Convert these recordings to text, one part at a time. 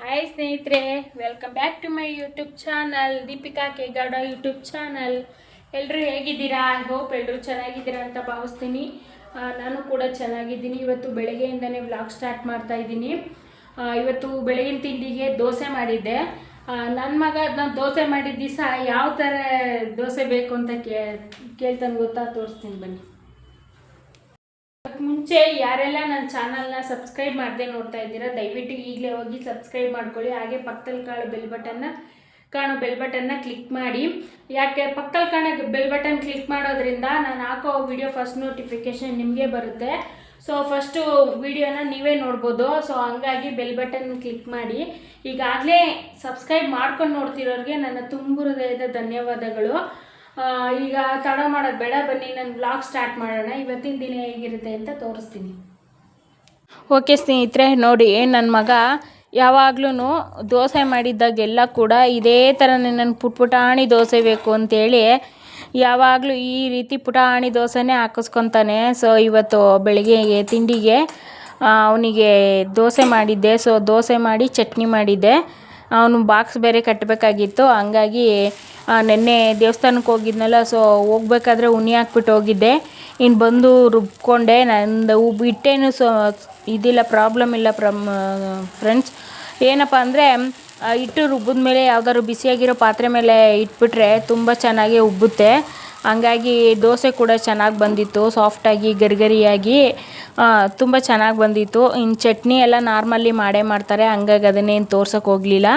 Hi ಸ್ನೇಹಿತರೆ. Welcome back to my YouTube channel Deepika Kegowda YouTube channel ಎಲ್ಲರೂ ಹೇಗಿದ್ದೀರಾ? I hope ಎಲ್ಲರೂ ಚೆನ್ನಾಗಿದ್ದೀರಾ ಅಂತ ಭಾವಿಸ್ತೀನಿ. ನಾನು ಕೂಡ ಚೆನ್ನಾಗಿದ್ದೀನಿ. ಇವತ್ತು ಬೆಳಗ್ಗೆಯಿಂದನೇ ವ್ಲಾಗ್ ಸ್ಟಾರ್ಟ್ ಮಾಡ್ತಾ ಇದ್ದೀನಿ. ಇವತ್ತು ಬೆಳಗಿನ ತಿಂಡಿಗೆ ದೋಸೆ ಮಾಡಿದ್ದೆ. ನನ್ನ ಮಗ ನಾನು ದೋಸೆ ಮಾಡಿದ ದಿವಸ ಯಾವ ಥರ ದೋಸೆ ಬೇಕು ಅಂತ ಕೇಳ್ತಾನೆ ಗೊತ್ತಾ? ತೋರಿಸ್ತೀನಿ ಬನ್ನಿ. ಅದಕ್ಕೆ ಮುಂಚೆ ಯಾರೆಲ್ಲ ನನ್ನ ಚಾನಲ್ನ ಸಬ್ಸ್ಕ್ರೈಬ್ ಮಾಡದೆ ನೋಡ್ತಾ ಇದ್ದೀರಾ, ದಯವಿಟ್ಟು ಈಗಲೇ ಹೋಗಿ ಸಬ್ಸ್ಕ್ರೈಬ್ ಮಾಡ್ಕೊಳ್ಳಿ. ಹಾಗೆ ಪಕ್ಕದಲ್ಲಿ ಕಾಣೋ ಬೆಲ್ ಬಟನ್ನ ಕಾಣೋ ಬೆಲ್ ಬಟನ್ನ ಕ್ಲಿಕ್ ಮಾಡಿ. ಯಾಕೆ ಪಕ್ಕದಲ್ಲಿ ಕಾಣೋ ಬೆಲ್ ಬಟನ್ ಕ್ಲಿಕ್ ಮಾಡೋದ್ರಿಂದ ನಾನು ಹಾಕೋ ವಿಡಿಯೋ ಫಸ್ಟ್ ನೋಟಿಫಿಕೇಶನ್ ನಿಮಗೆ ಬರುತ್ತೆ. ಸೊ ಫಸ್ಟು ವಿಡಿಯೋನ ನೀವೇ ನೋಡ್ಬೋದು. ಸೊ ಹಂಗಾಗಿ ಬೆಲ್ ಬಟನ್ ಕ್ಲಿಕ್ ಮಾಡಿ. ಈಗಾಗಲೇ ಸಬ್ಸ್ಕ್ರೈಬ್ ಮಾಡ್ಕೊಂಡು ನೋಡ್ತಿರೋರಿಗೆ ನನ್ನ ತುಂಬು ಹೃದಯದ ಧನ್ಯವಾದಗಳು. ಈಗ ತಡ ಮಾಡೋದು ಬೇಡ, ಬನ್ನಿ, ನಾನು ಬ್ಲಾಗ್ ಸ್ಟಾರ್ಟ್ ಮಾಡೋಣ. ಇವತ್ತಿನ ದಿನ ಹೇಗಿರುತ್ತೆ ಅಂತ ತೋರಿಸ್ತೀನಿ. ಓಕೆ ಸ್ನೇಹಿತರೆ, ನೋಡಿ ನನ್ನ ಮಗ ಯಾವಾಗ್ಲೂ ದೋಸೆ ಮಾಡಿದ್ದಾಗೆಲ್ಲ ಕೂಡ ಇದೇ ಥರನೇ ನನ್ನ ಪುಟ್ ಪುಟಾಣಿ ದೋಸೆ ಬೇಕು ಅಂತೇಳಿ ಯಾವಾಗಲೂ ಈ ರೀತಿ ಪುಟಾಣಿ ದೋಸೆನೇ ಹಾಕಿಸ್ಕೊತಾನೆ. ಸೊ ಇವತ್ತು ಬೆಳಿಗ್ಗೆಗೆ ತಿಂಡಿಗೆ ಅವನಿಗೆ ದೋಸೆ ಮಾಡಿದ್ದೆ. ಸೊ ದೋಸೆ ಮಾಡಿ ಚಟ್ನಿ ಮಾಡಿದ್ದೆ. ಅವನು ಬಾಕ್ಸ್ ಬೇರೆ ಕಟ್ಟಬೇಕಾಗಿತ್ತು ಹಂಗಾಗಿ ನೆನ್ನೆ ದೇವಸ್ಥಾನಕ್ಕೆ ಹೋಗಿದ್ನಲ್ಲ ಸೊ ಹೋಗ್ಬೇಕಾದ್ರೆ ಉನಿ ಹಾಕ್ಬಿಟ್ಟು ಹೋಗಿದ್ದೆ. ಇನ್ನು ಬಂದು ರುಬ್ಕೊಂಡೆ, ನಂದು ಉಬ್ ಹಿಟ್ಟೇನು ಸೊ ಇದಿಲ್ಲ ಪ್ರಾಬ್ಲಮ್ ಇಲ್ಲ ಪ್ರಮ್ ಫ್ರೆಂಡ್ಸ್ ಏನಪ್ಪ ಅಂದರೆ ಹಿಟ್ಟು ರುಬ್ಬಿದ ಮೇಲೆ ಯಾವ್ದಾದ್ರು ಬಿಸಿಯಾಗಿರೋ ಪಾತ್ರೆ ಮೇಲೆ ಇಟ್ಬಿಟ್ರೆ ತುಂಬ ಚೆನ್ನಾಗಿ ಉಬ್ಬುತ್ತೆ. ಹಂಗಾಗಿ ದೋಸೆ ಕೂಡ ಚೆನ್ನಾಗಿ ಬಂದಿತ್ತು. ಸಾಫ್ಟಾಗಿ, ಗರಿಗರಿಯಾಗಿ ತುಂಬ ಚೆನ್ನಾಗಿ ಬಂದಿತ್ತು. ಇನ್ನು ಚಟ್ನಿ ಎಲ್ಲ ನಾರ್ಮಲಿ ಮಾಡೇ ಮಾಡ್ತಾರೆ. ಹಂಗಾಗಿ ಅದನ್ನೇನು ತೋರ್ಸೋಕೆ ಹೋಗಲಿಲ್ಲ.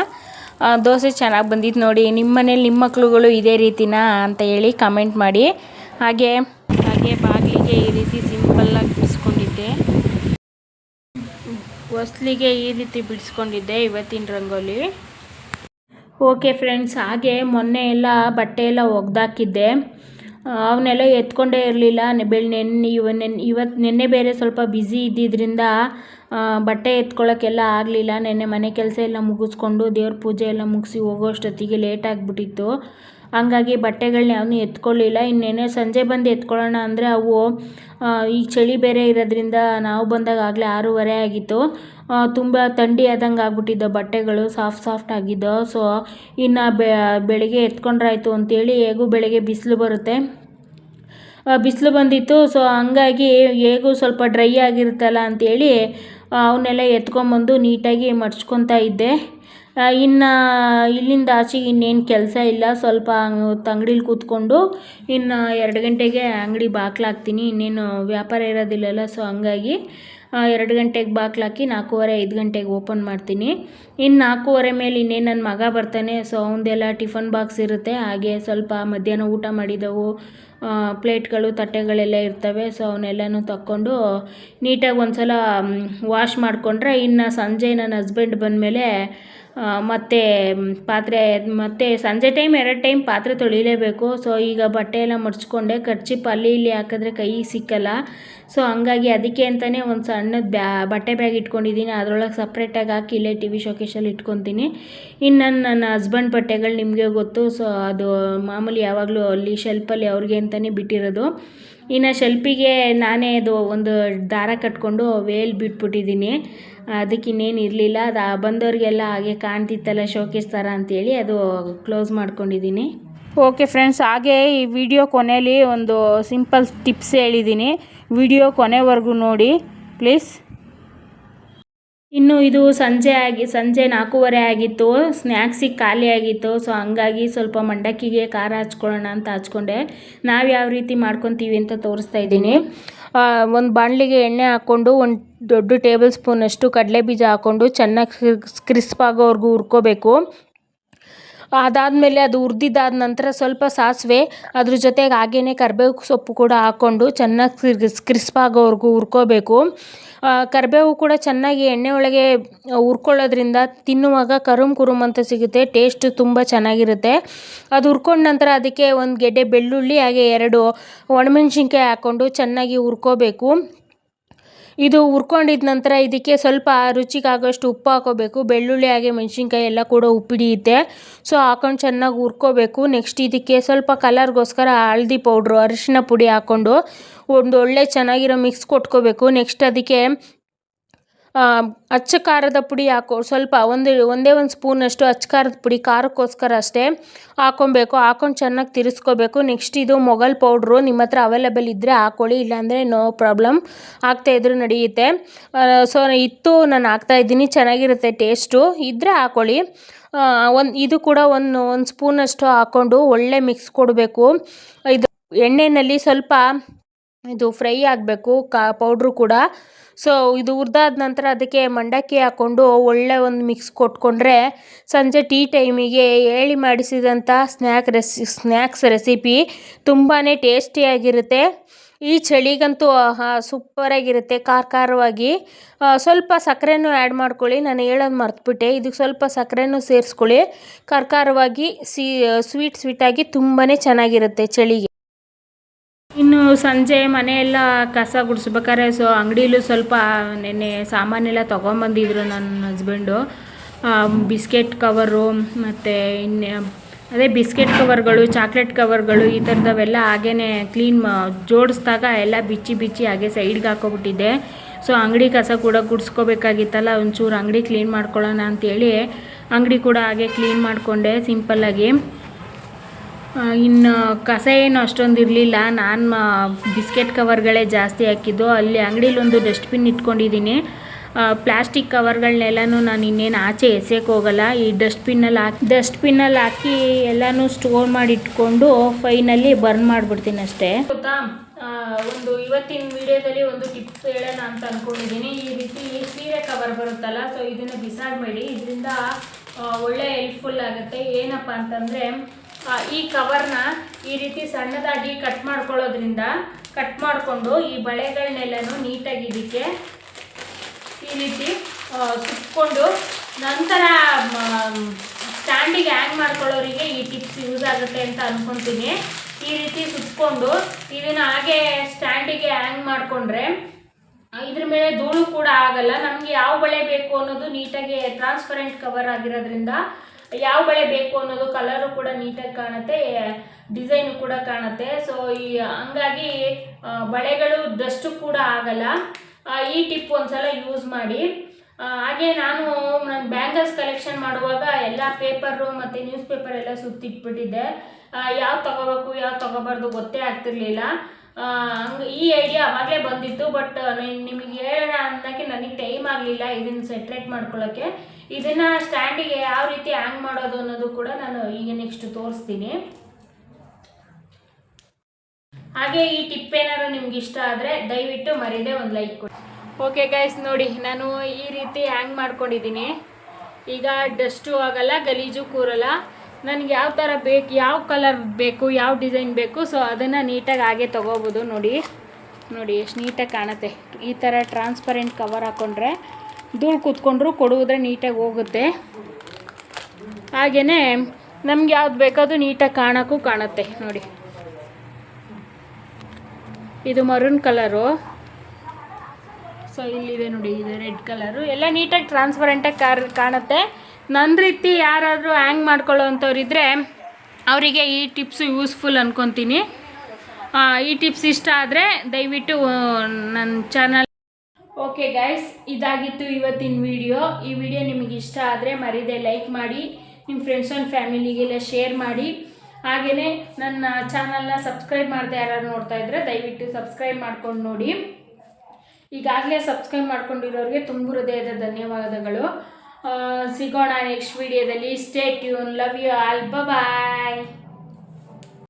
ದೋಸೆ ಚೆನ್ನಾಗಿ ಬಂದಿತ್ತು ನೋಡಿ. ನಿಮ್ಮ ಮನೇಲಿ ನಿಮ್ಮ ಮಕ್ಕಳುಗಳು ಇದೇ ರೀತಿನಾ ಅಂತ ಹೇಳಿ ಕಮೆಂಟ್ ಮಾಡಿ. ಹಾಗೆ ಹಾಗೆ ಬಾಗಿಲಿಗೆ ಈ ರೀತಿ ಸಿಂಪಲ್ಲಾಗಿ ಬಿಡಿಸ್ಕೊಂಡಿದ್ದೆ ಹೊಸ್ಲಿಗೆ ಈ ರೀತಿ ಬಿಡಿಸ್ಕೊಂಡಿದ್ದೆ ಇವತ್ತಿನ ರಂಗೋಲಿ. ಓಕೆ ಫ್ರೆಂಡ್ಸ್, ಹಾಗೆ ಮೊನ್ನೆ ಎಲ್ಲ ಬಟ್ಟೆ ಎಲ್ಲ ಒಗ್ದಾಕಿದ್ದೆ. ಅವನ್ನೆಲ್ಲ ಎತ್ಕೊಂಡೇ ಇರಲಿಲ್ಲ. ಬೆಳ್ ನೆನ್ನೆ ಇವ, ನೆನ್ ಇವತ್ತು ನಿನ್ನೆ ಬೇರೆ ಸ್ವಲ್ಪ ಬ್ಯುಸಿ ಇದ್ದಿದ್ದರಿಂದ ಬಟ್ಟೆ ಎತ್ಕೊಳ್ಳೋಕ್ಕೆಲ್ಲ ಆಗಲಿಲ್ಲ. ನೆನ್ನೆ ಮನೆ ಕೆಲಸ ಎಲ್ಲ ಮುಗಿಸ್ಕೊಂಡು ದೇವ್ರ ಪೂಜೆ ಎಲ್ಲ ಮುಗಿಸಿ ಹೋಗೋಷ್ಟೊತ್ತಿಗೆ ಲೇಟ್ ಆಗಿಬಿಟ್ಟಿತ್ತು. ಹಂಗಾಗಿ ಬಟ್ಟೆಗಳನ್ನ ಯಾವನ್ನೂ ಎತ್ಕೊಳ್ಳಿಲ್ಲ ಇನ್ನು ನೆನ್ನೆ ಸಂಜೆ ಬಂದು ಎತ್ಕೊಳ್ಳೋಣ ಅಂದರೆ ಅವು ಈ ಚಳಿ ಬೇರೆ ಇರೋದ್ರಿಂದ ನಾವು ಬಂದಾಗ ಆಗಲೇ ಆರೂವರೆ ಆಗಿತ್ತು. ತುಂಬ ಥಂಡಿ ಆದಂಗೆ ಆಗ್ಬಿಟ್ಟಿದ್ದ, ಬಟ್ಟೆಗಳು ಸಾಫ್ಟ್ ಸಾಫ್ಟ್ ಆಗಿದ್ದು. ಸೊ ಇನ್ನು ಬೆಳಗ್ಗೆ ಎತ್ಕೊಂಡ್ರಾಯ್ತು ಅಂತೇಳಿ ಹೇಗೂ ಬೆಳಗ್ಗೆ ಬಿಸಿಲು ಬರುತ್ತೆ. ಬಿಸಿಲು ಬಂದಿತ್ತು ಸೊ ಹಂಗಾಗಿ ಹೇಗೂ ಸ್ವಲ್ಪ ಡ್ರೈ ಆಗಿರುತ್ತಲ್ಲ ಅಂಥೇಳಿ ಅವನ್ನೆಲ್ಲ ಎತ್ಕೊಂಬಂದು ನೀಟಾಗಿ ಮಡ್ಚ್ಕೊತಾ ಇದ್ದೆ. ಇನ್ನು ಇಲ್ಲಿಂದ ಆಚೆಗೆ ಇನ್ನೇನು ಕೆಲಸ ಇಲ್ಲ, ಸ್ವಲ್ಪ ಅಂಗಡೀಲಿ ಕೂತ್ಕೊಂಡು ಇನ್ನು ಎರಡು ಗಂಟೆಗೆ ಅಂಗಡಿ ಬಾಕ್ಲಾಗ್ತೀನಿ, ಇನ್ನೇನು ವ್ಯಾಪಾರ ಇರೋದಿಲ್ಲಲ್ಲ ಸೊ ಹಂಗಾಗಿ ಎರಡು ಗಂಟೆಗೆ ಬಾಗ್ಲಾಕಿ ನಾಲ್ಕೂವರೆ, ಐದು ಗಂಟೆಗೆ ಓಪನ್ ಮಾಡ್ತೀನಿ. ಇನ್ನು ನಾಲ್ಕೂವರೆ ಮೇಲೆ ಇನ್ನೇನು ನನ್ನ ಮಗ ಬರ್ತಾನೆ, ಸೊ ಅವನದೆಲ್ಲ ಟಿಫನ್ ಬಾಕ್ಸ್ ಇರುತ್ತೆ. ಹಾಗೆ ಸ್ವಲ್ಪ ಮಧ್ಯಾಹ್ನ ಊಟ ಮಾಡಿದವು ಪ್ಲೇಟ್ಗಳು, ತಟ್ಟೆಗಳೆಲ್ಲ ಇರ್ತವೆ. ಸೊ ಅವನ್ನೆಲ್ಲನೂ ತಕ್ಕೊಂಡು ನೀಟಾಗಿ ಒಂದು ಸಲ ವಾಶ್ ಮಾಡಿಕೊಂಡ್ರೆ ಇನ್ನು ಸಂಜೆ ನನ್ನ ಹಸ್ಬೆಂಡ್ ಬಂದಮೇಲೆ ಮತ್ತು ಪಾತ್ರೆ, ಮತ್ತು ಸಂಜೆ ಟೈಮ್, ಎರಡು ಟೈಮ್ ಪಾತ್ರೆ ತೊಳಿಲೇಬೇಕು ಸೊ, ಈಗ ಬಟ್ಟೆ ಎಲ್ಲ ಮಡಚ್ಕೊಂಡೆ ಕರ್ಚಿಪ್ ಅಲ್ಲಿ ಇಲ್ಲಿ ಹಾಕಿದ್ರೆ ಕೈ ಸಿಕ್ಕಲ್ಲ. ಸೊ, ಹಂಗಾಗಿ ಅದಕ್ಕೆ ಅಂತಲೇ ಒಂದು ಸಣ್ಣದು ಬ್ಯಾ, ಬಟ್ಟೆ ಬ್ಯಾಗ್ ಇಟ್ಕೊಂಡಿದ್ದೀನಿ ಅದರೊಳಗೆ ಸಪ್ರೇಟಾಗಿ ಹಾಕಿ ಇಲ್ಲೇ ಟಿ ವಿ ಶೋಕೇಶಲ್ಲಿ ಇಟ್ಕೊತೀನಿ. ಇನ್ನು ನನ್ನ ನನ್ನ ಹಸ್ಬೆಂಡ್ ಬಟ್ಟೆಗಳು ನಿಮಗೆ ಗೊತ್ತು. ಸೊ, ಅದು ಮಾಮೂಲಿ ಯಾವಾಗಲೂ ಅಲ್ಲಿ ಶೆಲ್ಫಲ್ಲಿ ಅವ್ರಿಗೆ ಅಂತಲೇ ಬಿಟ್ಟಿರೋದು. ಇನ್ನು ಶೆಲ್ಫಿಗೆ ನಾನೇ ಅದು ಒಂದು ದಾರ ಕಟ್ಕೊಂಡು ವೇಲ್ ಬಿಟ್ಬಿಟ್ಟಿದ್ದೀನಿ. ಅದಕ್ಕೆ ಇನ್ನೇನು ಇರಲಿಲ್ಲ. ಅದು ಬಂದವರಿಗೆಲ್ಲ ಹಾಗೆ ಕಾಣ್ತಿತ್ತಲ್ಲ ಶೋಕೇಸ್ ಥರ ಅಂತೇಳಿ ಅದು ಕ್ಲೋಸ್ ಮಾಡ್ಕೊಂಡಿದ್ದೀನಿ. ಓಕೆ ಫ್ರೆಂಡ್ಸ್, ಹಾಗೆ ಈ ವಿಡಿಯೋ ಕೊನೆಯಲ್ಲಿ ಒಂದು ಸಿಂಪಲ್ ಟಿಪ್ಸ್ ಹೇಳಿದ್ದೀನಿ. ವಿಡಿಯೋ ಕೊನೆವರೆಗೂ ನೋಡಿ. ಪ್ಲೀಸ್. ಇನ್ನು ಇದು ಸಂಜೆ ಆಗಿ, ಸಂಜೆ ನಾಲ್ಕೂವರೆ ಆಗಿತ್ತು ಸ್ನ್ಯಾಕ್ಸಿಗೆ ಖಾಲಿ ಆಗಿತ್ತು ಸೊ ಹಂಗಾಗಿ ಸ್ವಲ್ಪ ಮಂಡಕ್ಕಿಗೆ ಖಾರ ಹಚ್ಕೊಳ್ಳೋಣ ಅಂತ ಹಚ್ಕೊಂಡೆ. ನಾವು ಯಾವ ರೀತಿ ಮಾಡ್ಕೊತೀವಿ ಅಂತ ತೋರಿಸ್ತಾ ಇದ್ದೀನಿ. ಒಂದು ಬಾಣಲಿಗೆ ಎಣ್ಣೆ ಹಾಕ್ಕೊಂಡು, ಒಂದು ದೊಡ್ಡ ಟೇಬಲ್ ಸ್ಪೂನಷ್ಟು ಕಡಲೆ ಬೀಜ ಹಾಕ್ಕೊಂಡು, ಚೆನ್ನಾಗಿ ಕ್ರಿಸ್ಪ್ ಆಗೋವರೆಗೂ ಹುರ್ಕೋಬೇಕು. ಅದಾದಮೇಲೆ ಅದು ಹುರಿದಿದ್ದಾದ ನಂತರ ಸ್ವಲ್ಪ ಸಾಸಿವೆ, ಅದ್ರ ಜೊತೆಗೆ ಹಾಗೇನೆ ಕರಿಬೇವು ಸೊಪ್ಪು ಕೂಡ ಹಾಕ್ಕೊಂಡು ಚೆನ್ನಾಗಿ ಕ್ರಿಸ್ಪ್ ಆಗೋವರೆಗೂ ಹುರ್ಕೋಬೇಕು. ಕರಿಬೇವು ಕೂಡ ಚೆನ್ನಾಗಿ ಎಣ್ಣೆ ಒಳಗೆ ಹುರ್ಕೊಳ್ಳೋದ್ರಿಂದ ತಿನ್ನುವಾಗ ಕರುಮ್ ಕುರುಮ್ ಅಂತ ಸಿಗುತ್ತೆ, ಟೇಸ್ಟ್ ತುಂಬ ಚೆನ್ನಾಗಿರುತ್ತೆ. ಅದು ಹುರ್ಕೊಂಡ ನಂತರ ಅದಕ್ಕೆ ಒಂದು ಗೆಡ್ಡೆ ಬೆಳ್ಳುಳ್ಳಿ, ಹಾಗೆ ಎರಡು ಒಣಮೆಣ್ಸಿನ್ಕಾಯಿ ಹಾಕ್ಕೊಂಡು ಚೆನ್ನಾಗಿ ಹುರ್ಕೋಬೇಕು. ಇದು ಹುರ್ಕೊಂಡಿದ ನಂತರ ಇದಕ್ಕೆ ಸ್ವಲ್ಪ ರುಚಿಗಾಗೋಷ್ಟು ಉಪ್ಪು ಹಾಕೋಬೇಕು. ಬೆಳ್ಳುಳ್ಳಿ ಹಾಗೆ ಮೆಣಸಿನ್ಕಾಯಿ ಎಲ್ಲ ಕೂಡ ಉಪ್ಪಿಡಿಯುತ್ತೆ ಸೊ ಹಾಕೊಂಡು ಚೆನ್ನಾಗಿ ಹುರ್ಕೋಬೇಕು. ನೆಕ್ಸ್ಟ್ ಇದಕ್ಕೆ ಸ್ವಲ್ಪ ಕಲರ್ಗೋಸ್ಕರ ಹಳದಿ ಪೌಡ್ರು ಅರಿಶಿನ ಪುಡಿ ಹಾಕ್ಕೊಂಡು ಒಂದು ಒಳ್ಳೆ ಚೆನ್ನಾಗಿರೋ ಮಿಕ್ಸ್ ಕೊಟ್ಕೋಬೇಕು. ನೆಕ್ಸ್ಟ್ ಅದಕ್ಕೆ ಅಚ್ಚ ಖಾರದ ಪುಡಿ ಹಾಕೋ, ಸ್ವಲ್ಪ ಒಂದು, ಒಂದೇ ಒಂದು ಸ್ಪೂನಷ್ಟು ಅಚ್ಚ ಖಾರದ ಪುಡಿ ಖಾರಕ್ಕೋಸ್ಕರ ಅಷ್ಟೇ ಹಾಕೊಬೇಕು. ಹಾಕೊಂಡು ಚೆನ್ನಾಗಿ ತಿರ್ಸ್ಕೋಬೇಕು. ನೆಕ್ಸ್ಟ್ ಇದು ಮೊಗಲ್ ಪೌಡ್ರು. ನಿಮ್ಮ ಹತ್ರ ಅವೈಲೇಬಲ್ ಇದ್ದರೆ ಹಾಕ್ಕೊಳ್ಳಿ ಇಲ್ಲಾಂದರೆ ನೋ ಪ್ರಾಬ್ಲಮ್ ಹಾಕ್ತಾ ಇದ್ರೂ ನಡೆಯುತ್ತೆ. ಸೊ ಇತ್ತು, ನಾನು ಹಾಕ್ತಾ ಇದ್ದೀನಿ. ಚೆನ್ನಾಗಿರುತ್ತೆ ಟೇಸ್ಟು ಇದ್ದರೆ ಹಾಕೊಳ್ಳಿ. ಒಂದು, ಇದು ಕೂಡ ಒಂದು ಒಂದು ಸ್ಪೂನಷ್ಟು ಹಾಕ್ಕೊಂಡು ಒಳ್ಳೆ ಮಿಕ್ಸ್ ಕೊಡಬೇಕು. ಇದು ಎಣ್ಣೆಯಲ್ಲಿ ಸ್ವಲ್ಪ ಇದು ಫ್ರೈ ಆಗಬೇಕು, ಕಾ, ಪೌಡ್ರು ಕೂಡ. ಸೊ ಇದು ಹುರಿದಾದ ನಂತರ ಅದಕ್ಕೆ ಮಂಡಕ್ಕಿ ಹಾಕ್ಕೊಂಡು ಒಳ್ಳೆ ಒಂದು ಮಿಕ್ಸ್ ಕೊಟ್ಕೊಂಡ್ರೆ ಸಂಜೆ ಟೀ ಟೈಮಿಗೆ ಹೇಳಿ ಮಾಡಿಸಿದಂಥ ಸ್ನ್ಯಾಕ್ ರೆಸಿ ಸ್ನ್ಯಾಕ್ಸ್ ರೆಸಿಪಿ ತುಂಬಾ ಟೇಸ್ಟಿಯಾಗಿರುತ್ತೆ ಈ ಚಳಿಗಂತೂ ಸೂಪರಾಗಿರುತ್ತೆ ಖಾರ ಖಾರವಾಗಿ ಸ್ವಲ್ಪ ಸಕ್ಕರೆನೂ ಆ್ಯಡ್ ಮಾಡ್ಕೊಳ್ಳಿ, ನಾನು ಹೇಳೋದು ಮರ್ತುಬಿಟ್ಟೆ. ಇದಕ್ಕೆ ಸ್ವಲ್ಪ ಸಕ್ಕರೆನೂ ಸೇರಿಸ್ಕೊಳ್ಳಿ. ಖಾರ ಖಾರವಾಗಿ ಸಿ ಸ್ವೀಟ್ ಸ್ವೀಟಾಗಿ ತುಂಬಾ ಚೆನ್ನಾಗಿರುತ್ತೆ ಚಳಿಗೆ. ಸಂಜೆ ಮನೆಯೆಲ್ಲ ಕಸ ಗುಡಿಸ್ಬೇಕಾದ್ರೆ ಸೊ ಅಂಗಡಿಲೂ ಸ್ವಲ್ಪ ನೆನ್ನೆ ಸಾಮಾನೆಲ್ಲ ತೊಗೊಂಬಂದಿದ್ರು ನನ್ನ ಹಸ್ಬೆಂಡು ಬಿಸ್ಕೆಟ್ ಕವರು, ಮತ್ತು ಇನ್ನು, ಅದೇ ಬಿಸ್ಕೆಟ್ ಕವರ್ಗಳು, ಚಾಕ್ಲೇಟ್ ಕವರ್ಗಳು ಈ ಥರದವೆಲ್ಲ ಹಾಗೇ ಕ್ಲೀನ್ ಜೋಡಿಸ್ದಾಗ ಎಲ್ಲ ಬಿಚ್ಚಿ ಬಿಚ್ಚಿ ಹಾಗೆ ಸೈಡ್ಗೆ ಹಾಕೋಬಿಟ್ಟಿದ್ದೆ. ಸೊ ಅಂಗಡಿ ಕಸ ಕೂಡ ಗುಡಿಸ್ಕೋಬೇಕಾಗಿತ್ತಲ್ಲ, ಒಂಚೂರು ಅಂಗಡಿ ಕ್ಲೀನ್ ಮಾಡ್ಕೊಳ್ಳೋಣ ಅಂತೇಳಿ ಅಂಗಡಿ ಕೂಡ ಹಾಗೆ ಕ್ಲೀನ್ ಮಾಡಿಕೊಂಡೆ, ಸಿಂಪಲ್ಲಾಗಿ. ಇನ್ನು ಕಸ ಏನು ಅಷ್ಟೊಂದು ಇರಲಿಲ್ಲ. ನಾನು ಬಿಸ್ಕೆಟ್ ಕವರ್ಗಳೇ ಜಾಸ್ತಿ ಹಾಕಿದ್ದು. ಅಲ್ಲಿ ಅಂಗಡೀಲಿ ಒಂದು ಡಸ್ಟ್ಬಿನ್ ಇಟ್ಕೊಂಡಿದ್ದೀನಿ. ಪ್ಲಾಸ್ಟಿಕ್ ಕವರ್ಗಳನ್ನೆಲ್ಲನೂ ನಾನು ಇನ್ನೇನು ಆಚೆ ಎಸೆಯೋಕೆ ಹೋಗಲ್ಲ. ಈ ಡಸ್ಟ್ಬಿನ್ನಲ್ಲಿ ಹಾಕಿ ಡಸ್ಟ್ಬಿನ್ನಲ್ಲಿ ಹಾಕಿ ಎಲ್ಲನೂ ಸ್ಟೋರ್ ಮಾಡಿ ಇಟ್ಕೊಂಡು ಫೈನಲ್ಲಿ ಬರ್ನ್ ಮಾಡಿಬಿಡ್ತೀನಿ ಅಷ್ಟೇ. ಗೊತ್ತಾ? ಒಂದು ಇವತ್ತಿನ ವಿಡಿಯೋದಲ್ಲಿ ಒಂದು ಟಿಪ್ಸ್ ಹೇಳೋಣ ಅಂತ ಅಂದ್ಕೊಂಡಿದ್ದೀನಿ ಈ ರೀತಿ ಸೀರೆ ಕವರ್ ಬರುತ್ತಲ್ಲ, ಸೊ ಇದನ್ನು ಬಿಸಾಡಬೇಡಿ. ಇದರಿಂದ ಒಳ್ಳೆ ಹೆಲ್ಪ್ಫುಲ್ ಆಗುತ್ತೆ. ಏನಪ್ಪ ಅಂತಂದರೆ ಈ ಕವರ್ನ ಈ ರೀತಿ ಸಣ್ಣದಾಗಿ ಕಟ್ ಮಾಡ್ಕೊಳ್ಳೋದ್ರಿಂದ ಕಟ್ ಮಾಡಿಕೊಂಡು ಈ ಬಳೆಗಳನ್ನೆಲ್ಲನೂ ನೀಟಾಗಿ ಇದಕ್ಕೆ ಈ ರೀತಿ ಸುತ್ತಕೊಂಡು ನಂತರ ಸ್ಟ್ಯಾಂಡಿಗೆ ಹ್ಯಾಂಗ್ ಮಾಡ್ಕೊಳ್ಳೋರಿಗೆ ಈ ಟಿಪ್ಸ್ ಯೂಸ್ ಆಗುತ್ತೆ ಅಂತ ಅನ್ಕೊಂತೀನಿ. ಈ ರೀತಿ ಸುತ್ಕೊಂಡು ಇದನ್ನ ಹಾಗೆ ಸ್ಟ್ಯಾಂಡಿಗೆ ಹ್ಯಾಂಗ್ ಮಾಡಿಕೊಂಡ್ರೆ ಇದ್ರ ಮೇಲೆ ಧೂಳು ಕೂಡ ಆಗಲ್ಲ. ನಮಗೆ ಯಾವ ಬಳೆ ಬೇಕು ಅನ್ನೋದು ನೀಟಾಗಿ ಟ್ರಾನ್ಸ್ಪರೆಂಟ್ ಕವರ್ ಆಗಿರೋದ್ರಿಂದ ಯಾವ ಬಳೆ ಬೇಕು ಅನ್ನೋದು ಕಲರು ಕೂಡ ನೀಟಾಗಿ ಕಾಣುತ್ತೆ ಡಿಸೈನು ಕೂಡ ಕಾಣುತ್ತೆ. ಸೊ ಈ, ಹಂಗಾಗಿ ಬಳೆಗಳು ದಷ್ಟು ಕೂಡ ಆಗಲ್ಲ. ಈ ಟಿಪ್ ಒಂದ್ಸಲ ಯೂಸ್ ಮಾಡಿ. ಹಾಗೆ ನಾನು ನನ್ನ ಬ್ಯಾಂಗಲ್ಸ್ ಕಲೆಕ್ಷನ್ ಮಾಡುವಾಗ ಎಲ್ಲ ಪೇಪರು ಮತ್ತು ನ್ಯೂಸ್ ಪೇಪರ್ ಎಲ್ಲ ಸುತ್ತಿಟ್ಬಿಟ್ಟಿದ್ದೆ. ಯಾವ ತಗೋಬೇಕು, ಯಾವ ತಗೋಬಾರ್ದು ಗೊತ್ತೇ ಆಗ್ತಿರ್ಲಿಲ್ಲ. ಹಂಗೆ, ಈ ಐಡಿಯಾ ಅವಾಗಲೇ ಬಂದಿತ್ತು ಬಟ್ ನಿಮಗೆ ಹೇಳೋಣ ಅನ್ನೋಕ್ಕೆ ನನಗೆ ಟೈಮ್ ಆಗಲಿಲ್ಲ ಇದನ್ನು ಸೆಟ್ರೇಟ್ ಮಾಡ್ಕೊಳ್ಳೋಕ್ಕೆ ಇದನ್ನು ಸ್ಟ್ಯಾಂಡಿಗೆ ಯಾವ ರೀತಿ ಹ್ಯಾಂಗ್ ಮಾಡೋದು ಅನ್ನೋದು ಕೂಡ ನಾನು ಈಗ ನೆಕ್ಸ್ಟ್ ತೋರಿಸ್ತೀನಿ. ಹಾಗೆ ಈ ಟಿಪ್ ಏನಾದ್ರು ನಿಮ್ಗೆ ಇಷ್ಟ ಆದರೆ ದಯವಿಟ್ಟು ಮರೀದೆ ಒಂದು ಲೈಕ್ ಕೊಡಿ. ಓಕೆ ಗೈಸ್ ನೋಡಿ, ನಾನು ಈ ರೀತಿ ಹ್ಯಾಂಗ್ ಮಾಡ್ಕೊಂಡಿದ್ದೀನಿ. ಈಗ ಡಸ್ಟು ಆಗಲ್ಲ, ಗಲೀಜು ಕೂರಲ್ಲ. ನನಗೆ ಯಾವ ಥರ ಬೇಕು, ಯಾವ ಕಲರ್ ಬೇಕು, ಯಾವ ಡಿಸೈನ್ ಬೇಕು ಸೊ ಅದನ್ನು ನೀಟಾಗಿ ಹಾಗೆ ತೊಗೋಬೋದು. ನೋಡಿ ನೋಡಿ, ಎಷ್ಟು ನೀಟಾಗಿ ಕಾಣುತ್ತೆ. ಈ ಥರ ಟ್ರಾನ್ಸ್ಪರೆಂಟ್ ಕವರ್ ಹಾಕ್ಕೊಂಡ್ರೆ ಧೂಳು ಕೂತ್ಕೊಂಡ್ರು ಕೊಡುವುದ್ರೆ ನೀಟಾಗಿ ಹೋಗುತ್ತೆ. ಹಾಗೆಯೇ ನಮ್ಗೆ ಯಾವ್ದು ಬೇಕಾದ್ರೂ ನೀಟಾಗಿ ಕಾಣೋಕ್ಕೂ ಕಾಣುತ್ತೆ, ನೋಡಿ. ಇದು ಮರೂನ್ ಕಲರು. ಸೊ ಇಲ್ಲಿದೆ ನೋಡಿ, ಇದು ರೆಡ್ ಕಲರು. ಎಲ್ಲ ನೀಟಾಗಿ ಟ್ರಾನ್ಸ್ಪರೆಂಟಾಗಿ ಕಾರ್, ಕಾಣುತ್ತೆ. ನನ್ನ ರೀತಿ ಯಾರಾದರೂ ಹ್ಯಾಂಗ್ ಮಾಡ್ಕೊಳ್ಳೋ ಅಂಥವ್ರಿದ್ರೆ ಅವರಿಗೆ ಈ ಟಿಪ್ಸು ಯೂಸ್ಫುಲ್ ಅಂದ್ಕೊತೀನಿ ಈ ಟಿಪ್ಸ್ ಇಷ್ಟ ಆದರೆ ದಯವಿಟ್ಟು ನನ್ನ ಚಾನಲ್ ಓಕೆ ಗೈಸ್ ಇದಾಗಿತ್ತು ಇವತ್ತಿನ ವಿಡಿಯೋ ಈ ವಿಡಿಯೋ ನಿಮಗೆ ಇಷ್ಟ ಆದರೆ ಮರೀದೆ ಲೈಕ್ ಮಾಡಿ ನಿಮ್ಮ ಫ್ರೆಂಡ್ಸ್ ಆ್ಯಂಡ್ ಫ್ಯಾಮಿಲಿಗೆಲ್ಲ ಶೇರ್ ಮಾಡಿ. ಹಾಗೆಯೇ ನನ್ನ ಚಾನಲ್ನ ಸಬ್ಸ್ಕ್ರೈಬ್ ಮಾಡದೆ ಯಾರು ನೋಡ್ತಾ ಇದ್ದರೆ ದಯವಿಟ್ಟು ಸಬ್ಸ್ಕ್ರೈಬ್ ಮಾಡ್ಕೊಂಡು ನೋಡಿ. ಈಗಾಗಲೇ ಸಬ್ಸ್ಕ್ರೈಬ್ ಮಾಡ್ಕೊಂಡಿರೋರಿಗೆ ತುಂಬ ಹೃದಯದ ಧನ್ಯವಾದಗಳು. ಸಿಗೋಣ ನೆಕ್ಸ್ಟ್ ವಿಡಿಯೋದಲ್ಲಿ stay tune love you all bye